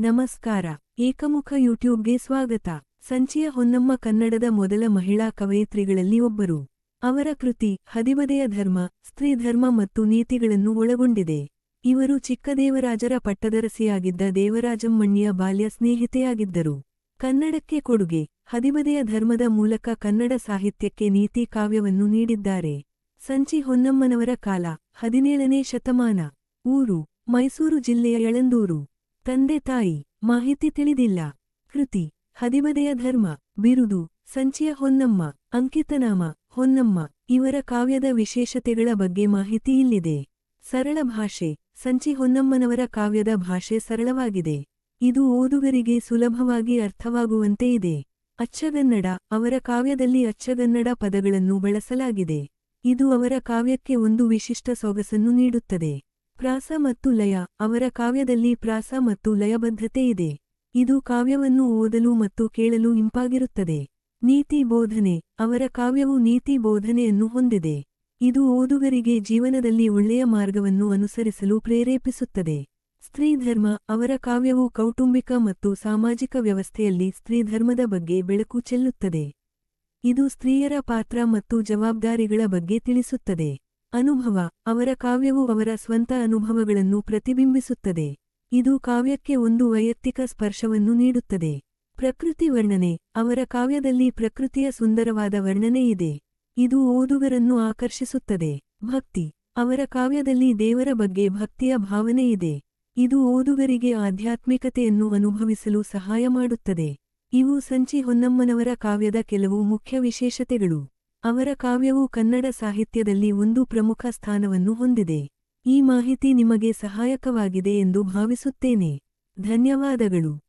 ನಮಸ್ಕಾರ, ಏಕಮುಖ ಯೂಟ್ಯೂಬ್ಗೆ ಸ್ವಾಗತ. ಸಂಚಿಯ ಹೊನ್ನಮ್ಮ ಕನ್ನಡದ ಮೊದಲ ಮಹಿಳಾ ಕವಯಿತ್ರಿಗಳಲ್ಲಿ ಒಬ್ಬರು. ಅವರ ಕೃತಿ, ಹದಿಬದೆಯ ಧರ್ಮ, ಸ್ತ್ರೀ ಧರ್ಮ ಮತ್ತು ನೀತಿಗಳನ್ನು ಒಳಗೊಂಡಿದೆ. ಇವರು ಚಿಕ್ಕದೇವರಾಜರ ಪಟ್ಟದರಸಿಯಾಗಿದ್ದ ದೇವರಾಜಮ್ಮಣ್ಣಿಯ ಬಾಲ್ಯ ಸ್ನೇಹಿತೆಯಾಗಿದ್ದರು. ಕನ್ನಡಕ್ಕೆ ಕೊಡುಗೆ, ಹದಿಬದೆಯ ಧರ್ಮದ ಮೂಲಕ ಕನ್ನಡ ಸಾಹಿತ್ಯಕ್ಕೆ ನೀತಿ ಕಾವ್ಯವನ್ನು ನೀಡಿದ್ದಾರೆ. ಸಂಚಿ ಹೊನ್ನಮ್ಮನವರ ಕಾಲ, ಹದಿನೇಳನೇ ಶತಮಾನ. ಊರು, ಮೈಸೂರು ಜಿಲ್ಲೆಯ ಯಳಂದೂರು. ತಂದೆ ತಾಯಿ, ಮಾಹಿತಿ ತಿಳಿದಿಲ್ಲ. ಕೃತಿ ಹದಿಮದೆಯ ಧರ್ಮ, ಬಿರುದು, ಸಂಚಿಯ ಹೊನ್ನಮ್ಮ, ಅಂಕಿತನಾಮ, ಹೊನ್ನಮ್ಮ, ಇವರ ಕಾವ್ಯದ ವಿಶೇಷತೆಗಳ ಬಗ್ಗೆ ಮಾಹಿತಿ ಇಲ್ಲಿದೆ. ಸರಳ ಭಾಷೆ, ಸಂಚಿ ಹೊನ್ನಮ್ಮನವರ ಕಾವ್ಯದ ಭಾಷೆ ಸರಳವಾಗಿದೆ. ಇದು ಓದುಗರಿಗೆ ಸುಲಭವಾಗಿ ಅರ್ಥವಾಗುವಂತೆ ಇದೆ. ಅಚ್ಚಗನ್ನಡ, ಅವರ ಕಾವ್ಯದಲ್ಲಿ ಅಚ್ಚಗನ್ನಡ ಪದಗಳನ್ನು ಬಳಸಲಾಗಿದೆ. ಇದು ಅವರ ಕಾವ್ಯಕ್ಕೆ ಒಂದು ವಿಶಿಷ್ಟ ಸೊಗಸನ್ನು ನೀಡುತ್ತದೆ. ಪ್ರಾಸ ಮತ್ತು ಲಯ, ಅವರ ಕಾವ್ಯದಲ್ಲಿ ಪ್ರಾಸ ಮತ್ತು ಲಯಬದ್ಧತೆ ಇದೆ. ಇದು ಕಾವ್ಯವನ್ನು ಓದಲು ಮತ್ತು ಕೇಳಲು ಇಂಪಾಗಿರುತ್ತದೆ. ನೀತಿ ಬೋಧನೆ, ಅವರ ಕಾವ್ಯವು ನೀತಿ ಬೋಧನೆಯನ್ನು ಹೊಂದಿದೆ. ಇದು ಓದುಗರಿಗೆ ಜೀವನದಲ್ಲಿ ಒಳ್ಳೆಯ ಮಾರ್ಗವನ್ನು ಅನುಸರಿಸಲು ಪ್ರೇರೇಪಿಸುತ್ತದೆ. ಸ್ತ್ರೀಧರ್ಮ, ಅವರ ಕಾವ್ಯವು ಕೌಟುಂಬಿಕ ಮತ್ತು ಸಾಮಾಜಿಕ ವ್ಯವಸ್ಥೆಯಲ್ಲಿ ಸ್ತ್ರೀಧರ್ಮದ ಬಗ್ಗೆ ಬೆಳಕು ಚೆಲ್ಲುತ್ತದೆ. ಇದು ಸ್ತ್ರೀಯರ ಪಾತ್ರ ಮತ್ತು ಜವಾಬ್ದಾರಿಗಳ ಬಗ್ಗೆ ತಿಳಿಸುತ್ತದೆ. ಅನುಭವ ಅವರ ಕಾವ್ಯವು ಅವರ ಸ್ವಂತ ಅನುಭವಗಳನ್ನು ಪ್ರತಿಬಿಂಬಿಸುತ್ತದೆ. ಇದು ಕಾವ್ಯಕ್ಕೆ ಒಂದು ವೈಯಕ್ತಿಕ ಸ್ಪರ್ಶವನ್ನು ನೀಡುತ್ತದೆ. ಪ್ರಕೃತಿ ವರ್ಣನೆ ಅವರ ಕಾವ್ಯದಲ್ಲಿ ಪ್ರಕೃತಿಯ ಸುಂದರವಾದ ವರ್ಣನೆ ಇದೆ. ಇದು ಓದುಗರನ್ನು ಆಕರ್ಷಿಸುತ್ತದೆ. ಭಕ್ತಿ ಅವರ ಕಾವ್ಯದಲ್ಲಿ ದೇವರ ಬಗ್ಗೆ ಭಕ್ತಿಯ ಭಾವನೆ ಇದೆ. ಇದು ಓದುಗರಿಗೆ ಆಧ್ಯಾತ್ಮಿಕತೆಯನ್ನು ಅನುಭವಿಸಲು ಸಹಾಯ ಮಾಡುತ್ತದೆ. ಇವು ಸಂಚಿ ಹೊನ್ನಮ್ಮನವರ ಕಾವ್ಯದ ಕೆಲವು ಮುಖ್ಯ ವಿಶೇಷತೆಗಳು. ಅವರ ಕಾವ್ಯವು ಕನ್ನಡ ಸಾಹಿತ್ಯದಲ್ಲಿ ಒಂದು ಪ್ರಮುಖ ಸ್ಥಾನವನ್ನು ಹೊಂದಿದೆ. ಈ ಮಾಹಿತಿ ನಿಮಗೆ ಸಹಾಯಕವಾಗಿದೆ ಎಂದು ಭಾವಿಸುತ್ತೇನೆ. ಧನ್ಯವಾದಗಳು.